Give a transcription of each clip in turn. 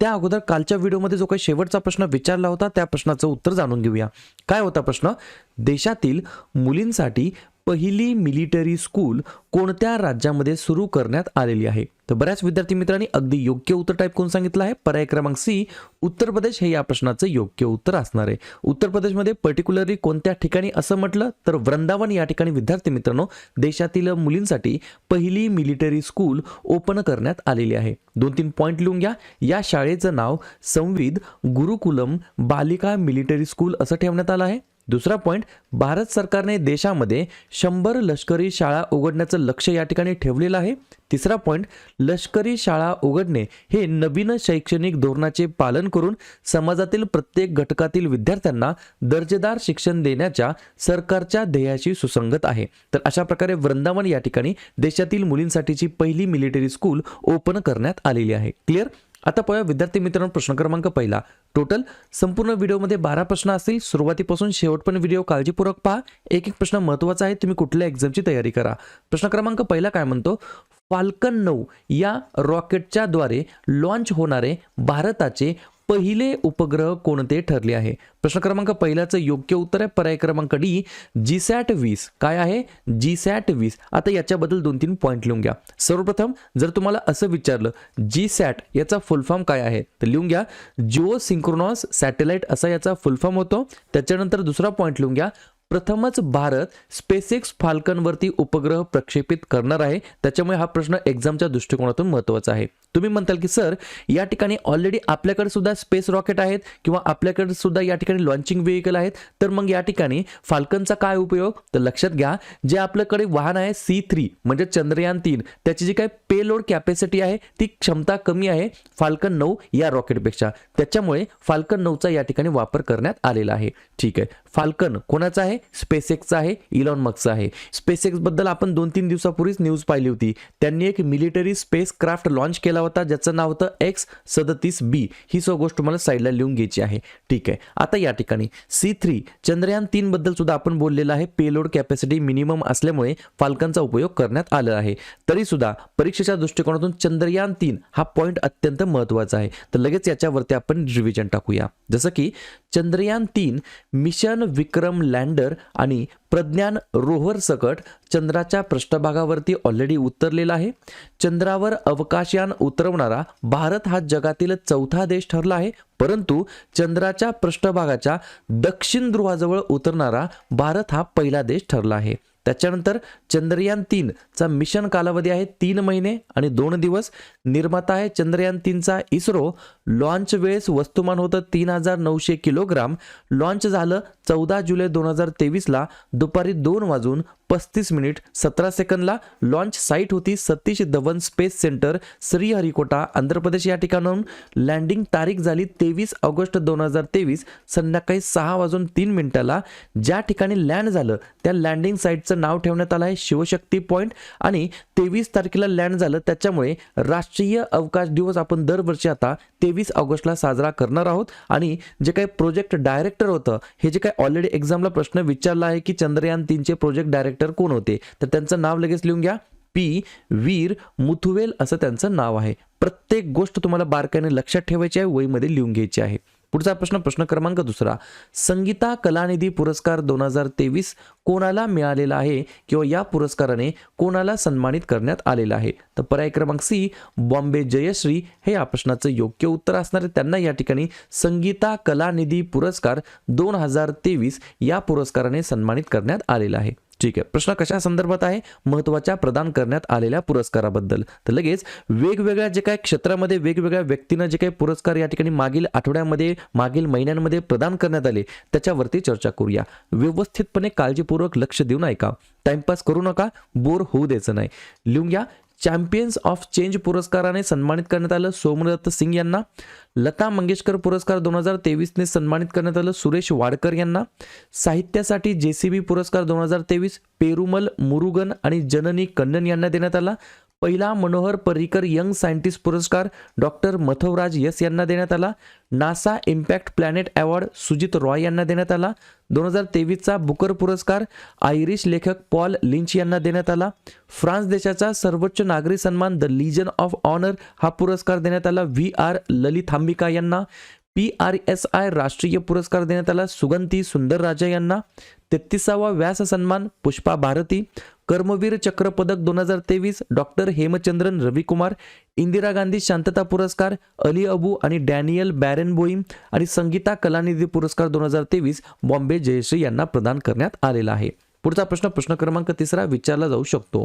त्या अगोदर कालच्या व्हिडिओमध्ये जो काही शेवटचा प्रश्न विचारला होता त्या प्रश्नाचं उत्तर जाणून घेऊया. काय होता प्रश्न? देशातील मुलींसाठी पहिली मिलिटरी स्कूल कोणत्या राज्यामध्ये सुरू करण्यात आलेली आहे? तर बऱ्याच विद्यार्थी मित्रांनी अगदी योग्य उत्तर टाईप करून सांगितलं आहे. पर्याय क्रमांक सी उत्तर प्रदेश हे या प्रश्नाचं योग्य उत्तर असणार आहे. उत्तर प्रदेशमध्ये पर्टिक्युलरली कोणत्या ठिकाणी असं म्हटलं? तर वृंदावन या ठिकाणी विद्यार्थी मित्रांनो देशातील मुलींसाठी पहिली मिलिटरी स्कूल ओपन करण्यात आलेली आहे. दोन तीन पॉईंट लिहून घ्या. या शाळेचं नाव संविद गुरुकुलम बालिका मिलिटरी स्कूल असं ठेवण्यात आलं आहे. दुसरा पॉईंट भारत सरकारने देशामध्ये शंभर लष्करी शाळा उघडण्याचं लक्ष या ठिकाणी ठेवलेलं आहे. तिसरा पॉईंट लष्करी शाळा उघडणे हे नवीन शैक्षणिक धोरणाचे पालन करून समाजातील प्रत्येक घटकातील विद्यार्थ्यांना दर्जेदार शिक्षण देण्याच्या सरकारच्या ध्येयाशी सुसंगत आहे. तर अशा प्रकारे वृंदावन या ठिकाणी देशातील मुलींसाठीची पहिली मिलिटरी स्कूल ओपन करण्यात आलेली आहे. क्लिअर आता पाहूया विद्यार्थी मित्रांनो प्रश्न क्रमांक पहिला. टोटल संपूर्ण व्हिडिओमध्ये बारा प्रश्न असतील. सुरुवातीपासून शेवटपर्यंत व्हिडिओ काळजीपूर्वक पहा. एक एक प्रश्न महत्त्वाचा आहे. तुम्ही कुठल्या एक्झामची तयारी करा. प्रश्न क्रमांक पहिला काय म्हणतो? फाल्कन नऊ या रॉकेटच्या द्वारे लॉन्च होणारे भारताचे पहिले उपग्रह कोणते ठरले आहे? प्रश्न क्रमांक पहिल्याचं योग्य उत्तर आहे. पर्याय क्रमांक डी जी सॅट वीस. काय आहे? जी सॅट वीस. आता याच्याबद्दल दोन तीन पॉईंट लिहून घ्या. सर्वप्रथम जर तुम्हाला असं विचारलं जी सॅट याचा फुलफॉर्म काय आहे? तर लिहून घ्या जिओ सिंक्रोनॉस सॅटेलाइट असा याचा फुलफॉर्म होतो. त्याच्यानंतर दुसरा पॉईंट लिहून घ्या प्रथमच भारत स्पेसिक्स फाल्कनवरती उपग्रह प्रक्षेपित करणार आहे. त्याच्यामुळे हा प्रश्न एक्झामच्या दृष्टिकोनातून महत्त्वाचा आहे. तुम्ही म्हणताल की सर या ठिकाणी ऑलरेडी आपल्याकडे सुद्धा स्पेस रॉकेट आहेत किंवा आपल्याकडे सुद्धा या ठिकाणी लॉन्चिंग व्हेकल आहेत तर मग या ठिकाणी फाल्कनचा काय उपयोग? तर लक्षात घ्या जे आपल्याकडे वाहन आहे सी थ्री म्हणजे चंद्रयान तीन त्याची जी काय पेलोड कॅपॅसिटी आहे ती क्षमता कमी आहे फाल्कन नऊ या रॉकेटपेक्षा त्याच्यामुळे फाल्कन नऊचा या ठिकाणी वापर करण्यात आलेला आहे. ठीक आहे. फाल्कन कोणाचा आहे? स्पेसएक्सचा आहे इलॉन मक्सचा आहे. स्पेसएक्सबद्दल आपण दोन तीन दिवसापूर्वीच न्यूज पाहिली होती. त्यांनी एक मिलिटरी स्पेस क्राफ्ट लॉन्च केला होता ज्याचं नाव होतं एक्स सदतीस बी ही सो गोष्ट तुम्हाला साईडला लिहून घ्यायची आहे. ठीक आहे. आता या ठिकाणी. सी थ्री चंद्रयान तीन बद्दल सुद्धा आपण बोललेलं आहे. पेलोड कॅपॅसिटी मिनिमम असल्यामुळे फाल्कनचा उपयोग करण्यात आला आहे. तरी सुद्धा परीक्षेच्या दृष्टिकोनातून चंद्रयान तीन हा पॉईंट अत्यंत महत्त्वाचा आहे. तर लगेच याच्यावरती आपण रिव्हिजन टाकूया. जसं की चंद्रयान तीन मिशन विक्रम लँडर आणि प्रज्ञान रोव्हर सकट चंद्राच्या पृष्ठभागावरती ऑलरेडी उतरलेला आहे. चंद्रावर अवकाशयान उतरवणारा भारत हा जगातील चौथा देश ठरला आहे. परंतु चंद्राच्या पृष्ठभागाच्या दक्षिण ध्रुवाजवळ उतरणारा भारत हा पहिला देश ठरला आहे. त्याच्यानंतर चंद्रयान तीनचा मिशन कालावधी आहे तीन महिने आणि दोन दिवस. निर्माता आहे चंद्रयान तीनचा इस्रो. लॉन्च वेळेस वस्तुमान होतं तीन हजार नऊशे किलोग्राम. लॉन्च झालं चौदा जुलै दोन हजार तेवीसला दुपारी दोन वाजून पस्तीस मिनिट सतरा सेकंदला लॉन्च साईट होती सतीश धवन स्पेस सेंटर श्रीहरिकोटा आंध्र प्रदेश या ठिकाणाहून. लँडिंग तारीख झाली तेवीस ऑगस्ट दोन हजार तेवीस. संध्याकाळी सहा वाजून तीन मिनिटाला. ज्या ठिकाणी लँड झालं त्या लँडिंग साईटचं नाव ठेवण्यात आलं आहे. शिवशक्ती पॉईंट आणि तेवीस तारखेला लँड झालं. त्याच्यामुळे राष्ट्रीय अवकाश दिवस आपण दरवर्षी आता तेवीस ऑगस्टला साजरा करणार आहोत. आणि जे काही प्रोजेक्ट डायरेक्टर होतं हे जे काही ऑलरेडी एक्झामला प्रश्न विचारला आहे की चंद्रयान तीनचे प्रोजेक्ट डायरेक्टर कोण होते? तर त्यांचं नाव लगेच लिहून घ्या. पी. वीर मुथुवेल असं त्यांचं नाव आहे. प्रत्येक गोष्ट तुम्हाला बारकाईने लक्षात ठेवायची आहे वहीमध्ये लिहून घ्यायची आहे. पुढचा प्रश्न प्रश्न क्रमांक दुसरा. संगीता कलानिधी पुरस्कार दोन हजार तेवीस कोणाला मिळालेला आहे किंवा या पुरस्काराने कोणाला सन्मानित करण्यात आलेला आहे? तर पर्याय क्रमांक सी बॉम्बे जयश्री. हे या प्रश्नाचं योग्य उत्तर असणार आहे. त्यांना या ठिकाणी संगीता कलानिधी पुरस्कार दोन हजार तेवीस या पुरस्काराने सन्मानित करण्यात आलेला आहे. ठीक आहे. प्रश्न कशा संदर्भात आहे? महत्त्वाच्या प्रदान करण्यात आलेल्या पुरस्काराबद्दल. तर लगेच वेगवेगळ्या जे काही क्षेत्रामध्ये वेगवेगळ्या व्यक्तींना जे काही पुरस्कार या ठिकाणी मागील आठवड्यामध्ये मागील महिन्यांमध्ये प्रदान करण्यात आले त्याच्यावरती चर्चा करूया. व्यवस्थितपणे काळजीपूर्वक लक्ष देऊन ऐका टाइमपास करू नका. बोर होऊ द्यायचं नाही. लिहून घ्या. चॅम्पियन्स ऑफ चेंज पुरस्काराने सन्मानित करण्यात आलं. सोमदत्त सिंग यांना. लता मंगेशकर पुरस्कार दोन हजार तेवीसने सन्मानित करण्यात आलं. सुरेश वाडकर यांना. साहित्यासाठी जे सी बी पुरस्कार दोन हजार तेवीस. पेरुमल मुरुगन आणि जननी कन्नन यांना देण्यात आला. पहिला मनोहर पर्रिकर यंग सायंटिस्ट पुरस्कार डॉक्टर मथवराज यस यांना देण्यात आला. NASA impact planet award Sujit Roy यांना देण्यात आला. दोन हजार तेवीसचा बुकर पुरस्कार आयरिश लेखक पॉल लिंच यांना देण्यात आला. फ्रान्स देशाचा सर्वोच्च नागरी सन्मान द लिजन ऑफ ऑनर हा पुरस्कार देण्यात आला. व्ही आर ललिथांबिका यांना. पी आर एस आय राष्ट्रीय पुरस्कार देण्यात आला. सुगंधी सुंदर राजा यांना. तेहतीसावा व्यास सन्मान पुष्पा भारती. कर्मवीर चक्र पदक दोन हजार तेवीस डॉक्टर हेमचंद्रन रविकुमार इंदिरा गांधी शांतता पुरस्कार अली अबू आणि डॅनियल बॅरेनबोईम आणि संगीता कलानिधी पुरस्कार दोन हजार तेवीस बॉम्बे जयश्री यांना प्रदान करण्यात आलेला आहे. पुढचा प्रश्न प्रश्न क्रमांक तिसरा विचारला जाऊ शकतो.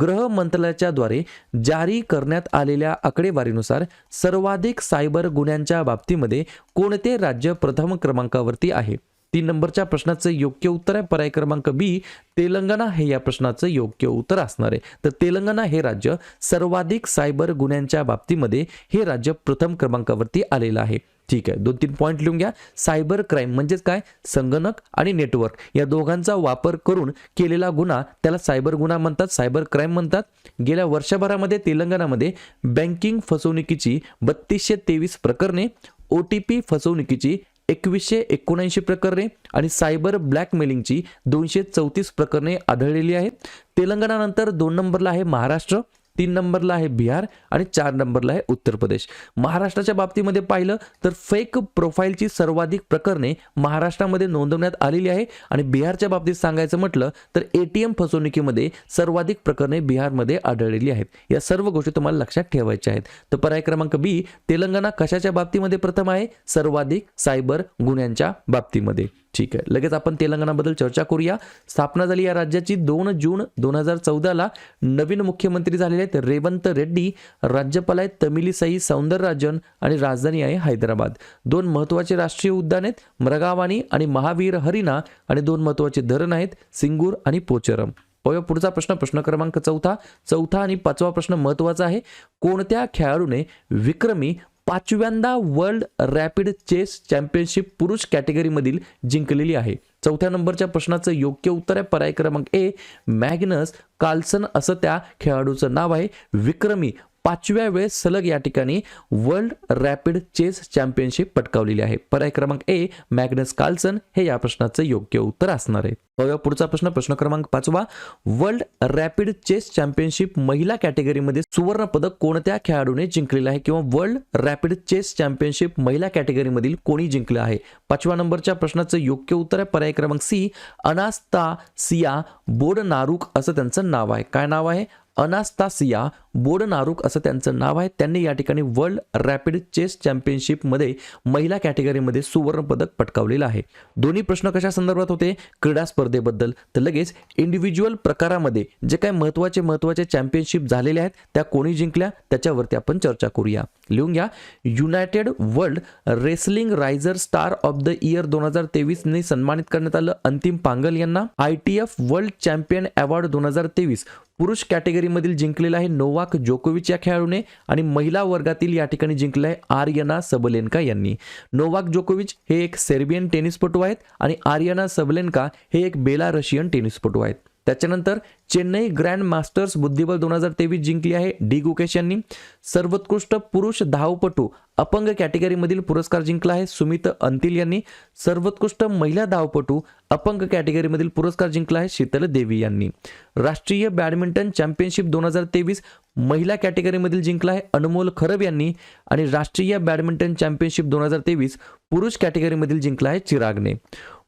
गृह मंत्रालयाच्या द्वारे जारी करण्यात आलेल्या आकडेवारीनुसार सर्वाधिक सायबर गुन्ह्यांच्या बाबतीमध्ये कोणते राज्य प्रथम क्रमांकावरती आहे? तीन नंबरच्या प्रश्नाचं योग्य उत्तर आहे. पर्याय क्रमांक बी तेलंगणा हे या प्रश्नाचं योग्य उत्तर असणार आहे. तर तेलंगणा हे राज्य सर्वाधिक सायबर गुन्ह्यांच्या बाबतीमध्ये हे राज्य प्रथम क्रमांकावरती आलेलं आहे. ठीक आहे. दोन तीन पॉईंट लिहून घ्या. सायबर क्राईम म्हणजेच काय? संगणक आणि नेटवर्क. या दोघांचा वापर करून केलेला गुन्हा त्याला सायबर गुन्हा म्हणतात सायबर क्राईम म्हणतात. गेल्या वर्षभरामध्ये तेलंगणामध्ये बँकिंग फसवणुकीची बत्तीसशे तेवीस प्रकरणे ओ टी पी फसवणुकीची एकवीसशे एकोणऐंशी प्रकरणे आणि सायबर ब्लॅकमेलिंगची दोनशे चौतीस प्रकरणे आढळलेली आहेत. तेलंगणानंतर दोन नंबरला आहे महाराष्ट्र. तीन नंबरला आहे बिहार आणि चार नंबरला आहे उत्तर प्रदेश. महाराष्ट्राच्या बाबतीमध्ये पाहिलं तर फेक प्रोफाईलची सर्वाधिक प्रकरणे महाराष्ट्रामध्ये नोंदवण्यात आलेली आहे आणि बिहारच्या बाबतीत सांगायचं म्हटलं तर ए टी एम फसवणुकीमध्ये सर्वाधिक प्रकरणे बिहारमध्ये आढळलेली आहेत. या सर्व गोष्टी तुम्हाला लक्षात ठेवायच्या आहेत. तर पर्याय क्रमांक बी तेलंगणा कशाच्या बाबतीमध्ये प्रथम आहे? सर्वाधिक सायबर गुन्ह्यांच्या बाबतीमध्ये. ठीक आहे. लगेच आपण तेलंगणाबद्दल चर्चा करूया. स्थापना झाली या राज्याची दोन जून दोन हजार चौदाला. नवीन मुख्यमंत्री झालेले आहेत रेवंत रेड्डी राज्यपाल आहेत तमिलीसाई सौंदरराजन आणि राजधानी आहे हैदराबाद. दोन महत्त्वाचे राष्ट्रीय उद्यान आहेत मृगावाणी आणि महावीर हरिणा आणि दोन महत्त्वाचे धरण आहेत सिंगूर आणि पोचरम. पाहूया पुढचा प्रश्न प्रश्न क्रमांक चौथा. चौथा आणि पाचवा प्रश्न महत्त्वाचा आहे. कोणत्या खेळाडूने विक्रमी पाचव्यांदा वर्ल्ड रॅपिड चेस चॅम्पियनशिप पुरुष कॅटेगरीमधील जिंकलेली आहे. चौथ्या नंबरच्या प्रश्नाचं योग्य उत्तर आहे पर्याय क्रमांक ए मॅग्नस कार्लसन असं त्या खेळाडूचं नाव आहे. विक्रमी पाचव्या वेळेस सलग या ठिकाणी वर्ल्ड रॅपिड चेस चॅम्पियनशिप पटकावलेली आहे. पर्याय क्रमांक ए मॅग्नस कार्लसन हे या प्रश्नाचं योग्य उत्तर असणार आहे. पुढचा प्रश्न. प्रश्न क्रमांक पाचवा वर्ल्ड रॅपिड चेस चॅम्पियनशिप महिला कॅटेगरीमध्ये सुवर्ण पदक कोणत्या खेळाडूने जिंकलेलं आहे किंवा वर्ल्ड रॅपिड चेस चॅम्पियनशिप महिला कॅटेगरीमधील कोणी जिंकलं आहे? पाचव्या नंबरच्या प्रश्नाचं योग्य उत्तर आहे. पर्याय क्रमांक C Anastasia Bodnaruk असं त्यांचं नाव आहे. काय नाव आहे? अनास्तासिया बोडनारुक असं त्यांचं नाव आहे. त्यांनी या ठिकाणी वर्ल्ड रॅपिड चेस चॅम्पियनशिपमध्ये महिला कॅटेगरीमध्ये सुवर्णपदक पटकावलेलं आहे. दोन्ही प्रश्न कशा संदर्भात होते? क्रीडा स्पर्धेबद्दल. तर लगेच इंडिव्हिज्युअल प्रकारामध्ये जे काही महत्त्वाचे महत्त्वाचे चॅम्पियनशिप झालेले आहेत त्या कोणी जिंकल्या? त्याच्यावरती आपण चर्चा करूया. लिहून घ्या. United World Wrestling riser star of the year दोन हजार तेवीसने सन्मानित करण्यात आलं. अंतिम पांगल यांना. I T F world champion award दोन हजार तेवीस. पुरुष कॅटेगरीमधील जिंकलेला आहे नोवाक जोकोविच या खेळाडूने आणि महिला वर्गातील या ठिकाणी जिंकलं आहे आर्यना सबलेनका यांनी. नोवाक जोकोविच हे एक सेर्बियन टेनिसपटू आहेत आणि आर्यना सबलेनका हे एक बेला रशियन टेनिसपटू आहेत. त्याच्यानंतर चेन्नई ग्रँड मास्टर्स बुद्धिबळ दोन हजार तेवीस जिंकली आहे डी गुकेश यांनी. सर्वोत्कृष्ट पुरुष धावपटू अपंग कॅटेगरीमधील पुरस्कार जिंकला आहे. सुमित अंतिल यांनी सर्वोत्कृष्ट महिला धावपटू अपंग कॅटेगरीमधील पुरस्कार जिंकला आहे शीतल देवी यांनी. राष्ट्रीय बॅडमिंटन चॅम्पियनशिप दोन हजार तेवीस महिला कॅटेगरीमधील जिंकला आहे अनमोल खरब यांनी आणि राष्ट्रीय बॅडमिंटन चॅम्पियनशिप दोन हजार तेवीस पुरुष कॅटेगरीमधील जिंकला आहे चिरागने.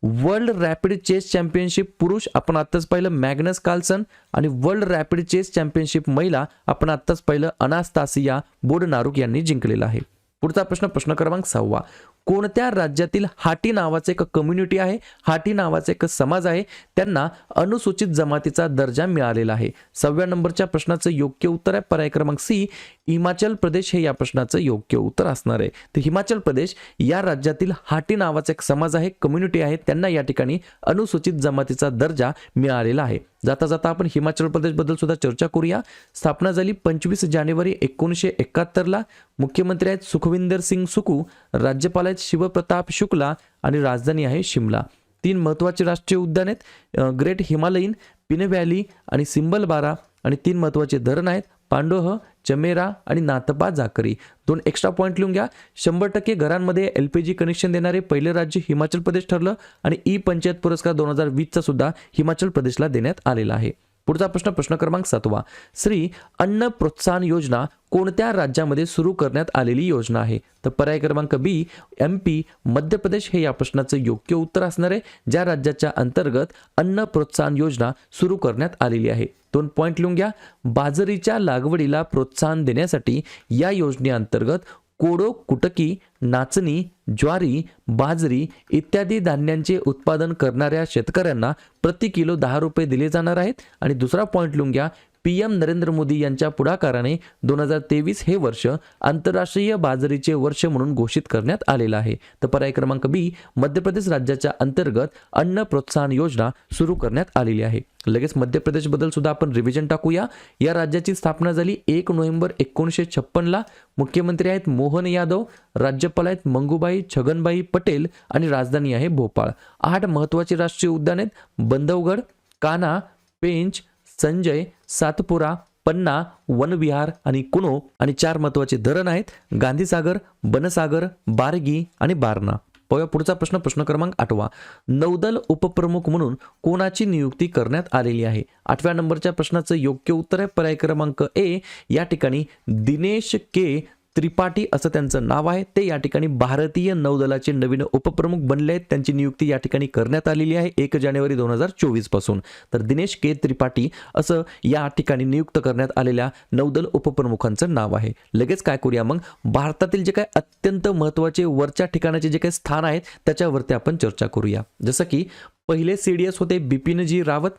वर्ल्ड रॅपिड चेस चॅम्पियनशिप पुरुष आपण आत्ताच पाहिलं मॅग्नस कार्लसन आणि वर्ल्ड रॅपिड चेस चॅम्पियनशिप महिला आपण आत्ताच पाहिलं अनास्तासिया बोडनारुक यांनी जिंकलेलं आहे. पुढचा प्रश्न प्रश्न क्रमांक सहावा. कोणत्या राज्यातील हाटी नावाचे एक कम्युनिटी आहे? हाटी नावाचा एक समाज आहे? त्यांना अनुसूचित जमातीचा दर्जा मिळालेला आहे. सहाव्या नंबरच्या प्रश्नाचं योग्य उत्तर आहे. पर्याय क्रमांक सी. हिमाचल प्रदेश हे या प्रश्नाचं योग्य उत्तर असणार आहे. तर हिमाचल प्रदेश या राज्यातील हाटी नावाचा एक समाज आहे कम्युनिटी आहे. त्यांना या ठिकाणी अनुसूचित जमातीचा दर्जा मिळालेला आहे. जाता जाता आपण हिमाचल प्रदेशबद्दल सुद्धा चर्चा करूया. स्थापना झाली पंचवीस जानेवारी एकोणीसशे एकाहत्तरला. मुख्यमंत्री आहेत सुखविंदर सिंग सुकू राज्यपाल आहेत शिवप्रताप शुक्ला आणि राजधानी आहे शिमला. तीन महत्त्वाचे राष्ट्रीय उद्यान आहेत. ग्रेट हिमालयीन पिन व्हॅली आणि सिंबलबारा आणि तीन महत्त्वाचे धरण आहेत. पांडोह चमेरा आणि नाथपा जाकरी दोन एक्स्ट्रा पॉईंट लिहून घ्या. शंभर टक्के घरांमध्ये एल पी जी कनेक्शन देणारे पहिले राज्य हिमाचल प्रदेश ठरलं आणि ई पंचायत पुरस्कार दोन हजार वीसचा सुद्धा हिमाचल प्रदेशला देण्यात आलेला आहे. पुढचा प्रश्न प्रश्न क्रमांक सातवा. श्री अन्न प्रोत्साहन योजना कोणत्या राज्यामध्ये सुरू करण्यात आलेली योजना आहे? तर पर्याय क्रमांक बी एम पी मध्य प्रदेश हे या प्रश्नाचं योग्य उत्तर असणार आहे ज्या राज्याच्या अंतर्गत अन्न प्रोत्साहन योजना सुरू करण्यात आलेली आहे. दोन पॉईंट लिहून घ्या. बाजरीच्या लागवडीला प्रोत्साहन देण्यासाठी या योजनेअंतर्गत कोडो कुटकी नाचणी ज्वारी बाजरी इत्यादी धान्यांचे उत्पादन करणाऱ्या शेतकऱ्यांना प्रति किलो दहा रुपये दिले जाणार आहेत. आणि दुसरा पॉईंट लिहून घ्या पी एम नरेंद्र मोदी यांच्या पुढाकाराने दोन हजार तेवीस हे वर्ष आंतरराष्ट्रीय बाजरीचे वर्ष म्हणून घोषित करण्यात आलेलं आहे. तर पर्याय क्रमांक बी मध्य प्रदेश राज्याच्या अंतर्गत अन्न प्रोत्साहन योजना सुरू करण्यात आलेली आहे. लगेच मध्य प्रदेशबद्दल सुद्धा आपण रिव्हिजन टाकूया. या राज्याची स्थापना झाली एक नोव्हेंबर एकोणीसशे छप्पनला मुख्यमंत्री आहेत मोहन यादव राज्यपाल आहेत मंगूबाई छगनबाई पटेल आणि राजधानी आहे भोपाळ. आठ महत्त्वाचे राष्ट्रीय उद्यान आहेत बंधवगड काना पेंच संजय सातपुरा पन्ना वनविहार आणि कुनो आणि चार महत्त्वाचे धरण आहेत. गांधीसागर बनसागर बारगी आणि बारणा. पाहूया पुढचा प्रश्न प्रश्न क्रमांक आठवा. नौदल उपप्रमुख म्हणून कोणाची नियुक्ती करण्यात आलेली आहे? आठव्या नंबरच्या प्रश्नाचं योग्य उत्तर आहे. पर्याय क्रमांक ए. या ठिकाणी दिनेश के. त्रिपाठी असं त्यांचं नाव आहे. ते या ठिकाणी भारतीय नौदलाचे नवीन उपप्रमुख बनले आहेत. त्यांची नियुक्ती या ठिकाणी करण्यात आलेली आहे एक जानेवारी दोन हजार चोवीसपासून. तर दिनेश के. त्रिपाठी असं या ठिकाणी नियुक्त करण्यात आलेल्या नौदल उपप्रमुखांचं नाव आहे. लगेच काय करूया मग? भारतातील जे काय अत्यंत महत्त्वाचे वरच्या ठिकाणाचे जे काही स्थान आहेत त्याच्यावरती आपण चर्चा करूया. जसं की पहिले सी डी एस होते बिपिनजी रावत.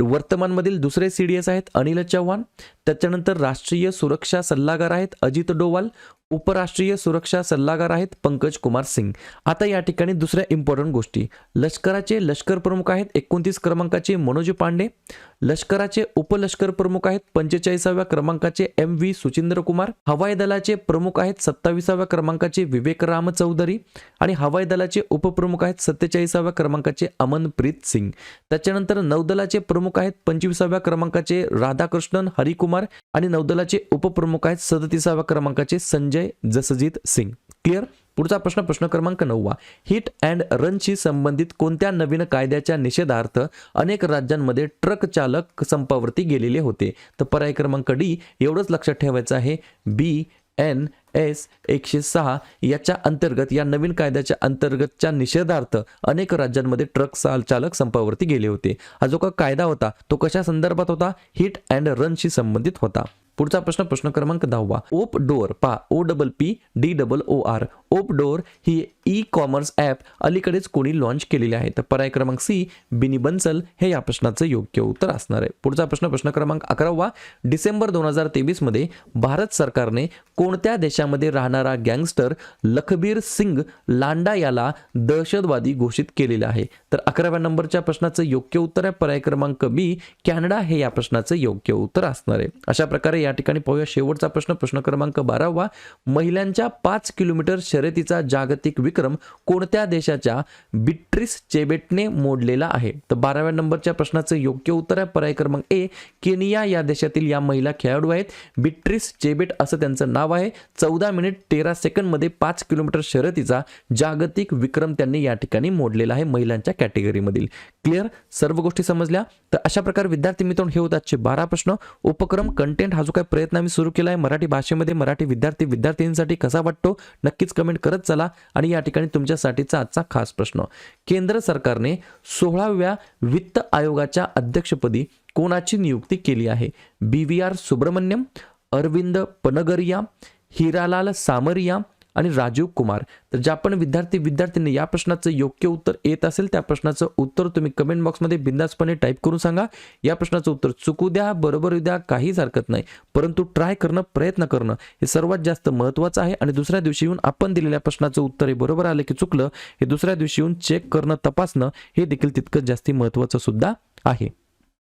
वर्तमानमधील दुसरे सी डी एस आहेत अनिल चव्हाण. त्याच्यानंतर राष्ट्रीय सुरक्षा सल्लागार आहेत अजित डोवाल. उपराष्ट्रीय सुरक्षा सल्लागार आहेत पंकज कुमार सिंग. आता या ठिकाणी दुसऱ्या इम्पॉर्टंट गोष्टी. लष्कराचे लष्कर प्रमुख आहेत एकोणतीस क्रमांकाचे मनोज पांडे. लष्कराचे उपलष्कर प्रमुख आहेत पंचेचाळीसाव्या क्रमांकाचे एम व्ही सुचिंद्र कुमार. हवाई दलाचे प्रमुख आहेत सत्तावीसाव्या क्रमांकाचे विवेक राम चौधरी. आणि हवाई दलाचे उपप्रमुख आहेत सत्तेचाळीसाव्या क्रमांकाचे अमनप्रीत सिंग. त्याच्यानंतर नौदलाचे प्रमुख आहेत पंचवीसाव्या क्रमांकाचे राधाकृष्णन हरिकुमार. आणि नौदलाचे उपप्रमुख आहेत सदतीसाव्या क्रमांकाचे संजय जसजीत सिंग. क्लिअर पुढचा प्रश्न प्रश्न क्रमांक नववा. हिट अँड रनशी संबंधित कोणत्या नवीन कायद्याच्या निषेधार्थ अनेक राज्यांमध्ये ट्रक चालक संपावरती गेलेले होते? तर पर्याय क्रमांक डी एवढंच लक्षात ठेवायचं आहे बी एन एस एकशे सहा याच्या अंतर्गत या नवीन कायद्याच्या अंतर्गतच्या निषेधार्थ अनेक राज्यांमध्ये ट्रक चाल चालक संपावरती गेले होते. हा जो का कायदा होता तो कशा संदर्भात होता? हिट अँड रनशी संबंधित होता. पुढचा प्रश्न प्रश्न क्रमांक दहावा. ओप डोअर पा O double P D double O R Oppdoor ही ई कॉमर्स ॲप अलीकडेच कोणी लॉन्च केलेली आहे. तर पर्याय क्रमांक सी बिनी बन्सल हे या प्रश्नाचं योग्य उत्तर असणार आहे. पुढचा प्रश्न प्रश्न क्रमांक अकरावा. डिसेंबर दोन हजार तेवीसमध्ये भारत सरकारने कोणत्या देशामध्ये राहणारा गँगस्टर लखबीर सिंग लांडा याला दहशतवादी घोषित केलेला आहे? तर अकराव्या नंबरच्या प्रश्नाचं योग्य उत्तर आहे. पर्याय क्रमांक बी कॅनडा हे या प्रश्नाचं योग्य उत्तर असणार आहे. अशा प्रकारे या ठिकाणी पाहूया शेवटचा प्रश्न. प्रश्न क्रमांक बारावा महिलांच्या पाच किलोमीटर शर्यतीचा जागतिक विक्रम कोणत्या देशाच्या बिट्रिस चेबेटने मोडलेला आहे? तर बाराव्या नंबरच्या प्रश्नाचं योग्य उत्तर आहे. पर्याय क्रमांक ए केनिया या देशातील या महिला खेळाडू आहेत. बिट्रिस चेबेट असं त्यांचं नाव आहे. चौदा मिनिट तेरा सेकंडमध्ये पाच किलोमीटर शर्यतीचा जागतिक विक्रम त्यांनी या ठिकाणी मोडलेला आहे महिलांच्या कॅटेगरीमधील. क्लिअर? सर्व गोष्टी समजल्या? तर अशा प्रकारे विद्यार्थी मित्रांनो हे होत आजचे बारा प्रश्न. उपक्रम कंटेंट हा जो काही प्रयत्न आम्ही सुरू केला आहे मराठी भाषेमध्ये मराठी विद्यार्थी विद्यार्थ्यांसाठी कसा वाटतो? नक्कीच कमेंट करत चला आणि या ठिकाणी तुमच्यासाठीचा आजचा खास प्रश्न. केंद्र सरकारने सोळाव्या वित्त आयोगाच्या अध्यक्षपदी कोणाची नियुक्ती केली आहे? B V R Subrahmanyam Arvind Panagariya Hiralal Samariya आणि राजीव कुमार. तर ज्या पण विद्यार्थी विद्यार्थ्यांनी या प्रश्नाचं योग्य उत्तर येत असेल त्या प्रश्नाचं उत्तर तुम्ही कमेंट बॉक्समध्ये बिंदासपणे टाईप करून सांगा. या प्रश्नाचं उत्तर चुकू द्या बरोबर द्या काहीच हरकत नाही. परंतु ट्राय करणं प्रयत्न करणं हे सर्वात जास्त महत्त्वाचं आहे. आणि दुसऱ्या दिवशी येऊन आपण दिलेल्या प्रश्नाचं उत्तर हे बरोबर आलं की चुकलं हे दुसऱ्या दिवशी येऊन चेक करणं तपासणं हे देखील तितकंच जास्ती महत्त्वाचं सुद्धा आहे.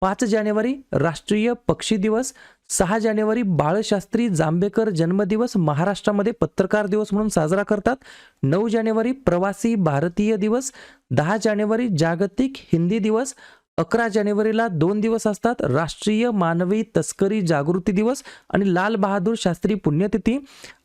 पाच जानेवारी राष्ट्रीय पक्षी दिवस सहा जानेवारी बाळशास्त्री जांभेकर जन्मदिवस महाराष्ट्रामध्ये पत्रकार दिवस म्हणून साजरा करतात. नऊ जानेवारी प्रवासी भारतीय दिवस दहा जानेवारी जागतिक हिंदी दिवस अकरा जानेवारीला दोन दिवस असतात राष्ट्रीय मानवी तस्करी जागृती दिवस आणि लाल बहादूर शास्त्री पुण्यतिथी.